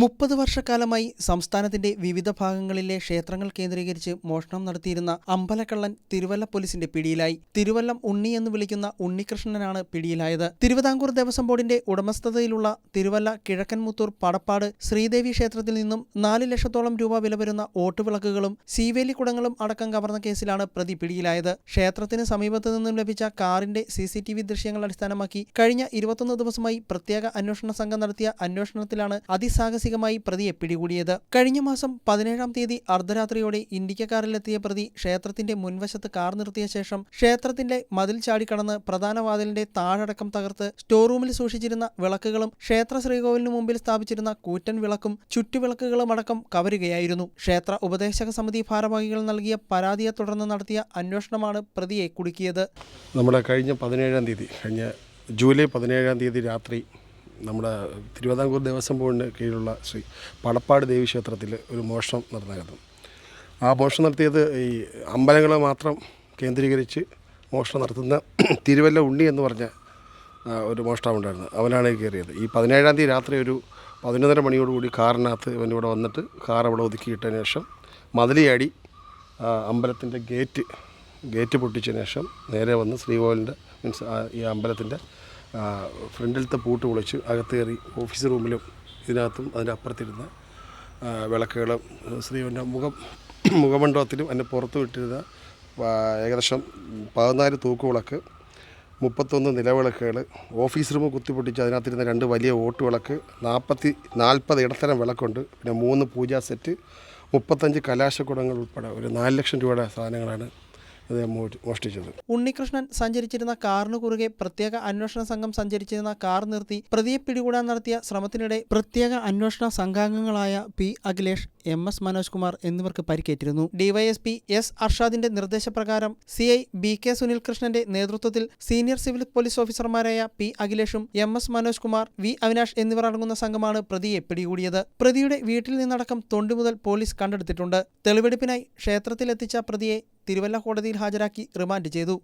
മുപ്പത് വർഷക്കാലമായി സംസ്ഥാനത്തിന്റെ വിവിധ ഭാഗങ്ങളിലെ ക്ഷേത്രങ്ങൾ കേന്ദ്രീകരിച്ച് മോഷണം നടത്തിയിരുന്ന അമ്പലക്കള്ളൻ തിരുവല്ല പോലീസിന്റെ പിടിയിലായി. തിരുവല്ലം ഉണ്ണി എന്ന് വിളിക്കുന്ന ഉണ്ണികൃഷ്ണനാണ് പിടിയിലായത്. തിരുവിതാംകൂർ ദേവസ്വം ബോർഡിന്റെ ഉടമസ്ഥതയിലുള്ള തിരുവല്ല കിഴക്കൻമുത്തൂർ പടപ്പാട് ശ്രീദേവി ക്ഷേത്രത്തിൽ നിന്നും നാല് ലക്ഷത്തോളം രൂപ വില വരുന്ന ഓട്ടുവിളക്കുകളും സീവേലി കുടങ്ങളും അടക്കം കവർന്ന കേസിലാണ് പ്രതി പിടിയിലായത്. ക്ഷേത്രത്തിന് സമീപത്തു നിന്നും ലഭിച്ച കാറിന്റെ സി ദൃശ്യങ്ങൾ അടിസ്ഥാനമാക്കി കഴിഞ്ഞ ഇരുപത്തൊന്ന് ദിവസമായി പ്രത്യേക അന്വേഷണ സംഘം നടത്തിയ അന്വേഷണത്തിലാണ് അതിസാഹസികമായി പ്രതിയെ പിടികൂടിയത്. കഴിഞ്ഞ മാസം പതിനേഴാം തീയതി അർദ്ധരാത്രിയോടെ ഇന്ത്യക്കാരിലെത്തിയ പ്രതി ക്ഷേത്രത്തിന്റെ മുൻവശത്ത് കാർ നിർത്തിയ ശേഷം ക്ഷേത്രത്തിന്റെ മതിൽ ചാടിക്കടന്ന് പ്രധാന വാതിലിന്റെ താഴടക്കം തകർത്ത് സ്റ്റോർ റൂമിൽ സൂക്ഷിച്ചിരുന്ന വിളക്കുകളും ക്ഷേത്ര ശ്രീകോവിലിന് മുമ്പിൽ സ്ഥാപിച്ചിരുന്ന കൂറ്റൻ വിളക്കും ചുറ്റുവിളക്കുകളും അടക്കം കവരുകയായിരുന്നു. ക്ഷേത്ര ഉപദേശക സമിതി ഭാരവാഹികൾ നൽകിയ പരാതിയെ തുടർന്ന് നടത്തിയ അന്വേഷണമാണ് പ്രതിയെ കുടുക്കിയത്. നമ്മുടെ കഴിഞ്ഞ പതിനേഴാം തീയതി കഴിഞ്ഞ ജൂലൈ പതിനേഴാം തീയതി രാത്രി നമ്മുടെ തിരുവിതാംകൂർ ദേവസ്വം ബോർഡിന് കീഴിലുള്ള ശ്രീ പടപ്പാട് ദേവി ക്ഷേത്രത്തിൽ ഒരു മോഷണം നടന്ന കഥ ആ മോഷണം നടത്തിയത് ഈ അമ്പലങ്ങളെ മാത്രം കേന്ദ്രീകരിച്ച് മോഷണം നടത്തുന്ന തിരുവല്ല ഉണ്ണി എന്ന് പറഞ്ഞ ഒരു മോഷ്ടാവുണ്ടായിരുന്നു. അവനാണ് കയറിയത്. ഈ പതിനേഴാം തീയതി രാത്രി ഒരു പതിനൊന്നര മണിയോടുകൂടി കാറിനകത്ത് ഇവൻ ഇവിടെ വന്നിട്ട് കാർ അവിടെ ഒതുക്കിയിട്ടതിന് ശേഷം മതിലിയാടി അമ്പലത്തിന്റെ ഗേറ്റ് ഗേറ്റ് പൊട്ടിച്ചതിന് ശേഷം നേരെ വന്ന് ശ്രീകോവിലിന്റെ മീൻസ് ഈ അമ്പലത്തിന്റെ ഫ്രണ്ടിലത്തെ പൂട്ട് പൊളിച്ച് അകത്ത് കയറി ഓഫീസ് റൂമിലും ഇതിനകത്തും അതിന്റെ അപ്പുറത്തിരുന്ന വിളക്കുകളും ശ്രീവന്റെ മുഖം മുഖമണ്ഡപത്തിലും അതിന്റെ പുറത്ത് വിട്ടിരുന്ന ഏകദേശം പതിനാല് തൂക്കുവിളക്ക് മുപ്പത്തൊന്ന് നിലവിളക്കുകൾ ഓഫീസ് റൂം കുത്തിപ്പൊട്ടിച്ച് അതിനകത്തിരുന്ന രണ്ട് വലിയ ഓട്ടുവിളക്ക് നാൽപ്പത്തി നാൽപ്പത് ഇടത്തരം വിളക്കുണ്ട് പിന്നെ മൂന്ന് പൂജാ സെറ്റ് മുപ്പത്തഞ്ച് കലാശക്കുടങ്ങൾ ഉൾപ്പെടെ ഒരു നാല് ലക്ഷം രൂപയുടെ സാധനങ്ങളാണ് ഉണ്ണികൃഷ്ണൻ സഞ്ചരിച്ചിരുന്ന കാറിനു കുറുകെ പ്രത്യേക അന്വേഷണ സംഘം സഞ്ചരിച്ചിരുന്ന കാർ നിർത്തി പ്രതിയെ പിടികൂടാൻ നടത്തിയ ശ്രമത്തിനിടെ പ്രത്യേക അന്വേഷണ സംഘാംഗങ്ങളായ P Akhilesh M S Manoj Kumar എന്നിവർക്ക് പരിക്കേറ്റിരുന്നു. ഡിവൈഎസ്പി എസ് അർഷാദിന്റെ നിർദ്ദേശപ്രകാരം C I B K Sunil കൃഷ്ണന്റെ നേതൃത്വത്തിൽ സീനിയർ സിവിൽ പോലീസ് ഓഫീസർമാരായ P അഖിലേഷും M S Manoj Kumar V Avinash എന്നിവർ അടങ്ങുന്ന സംഘമാണ് പ്രതിയെ പിടികൂടിയത്. പ്രതിയുടെ വീട്ടിൽ നിന്നടക്കം തൊണ്ടി മുതൽ പോലീസ് കണ്ടെടുത്തിട്ടുണ്ട്. തെളിവെടുപ്പിനായി ക്ഷേത്രത്തിലെത്തിച്ച പ്രതിയെ തിരുവല്ല കോടതിയിൽ ഹാജരാക്കി റിമാൻഡ് ചെയ്തു.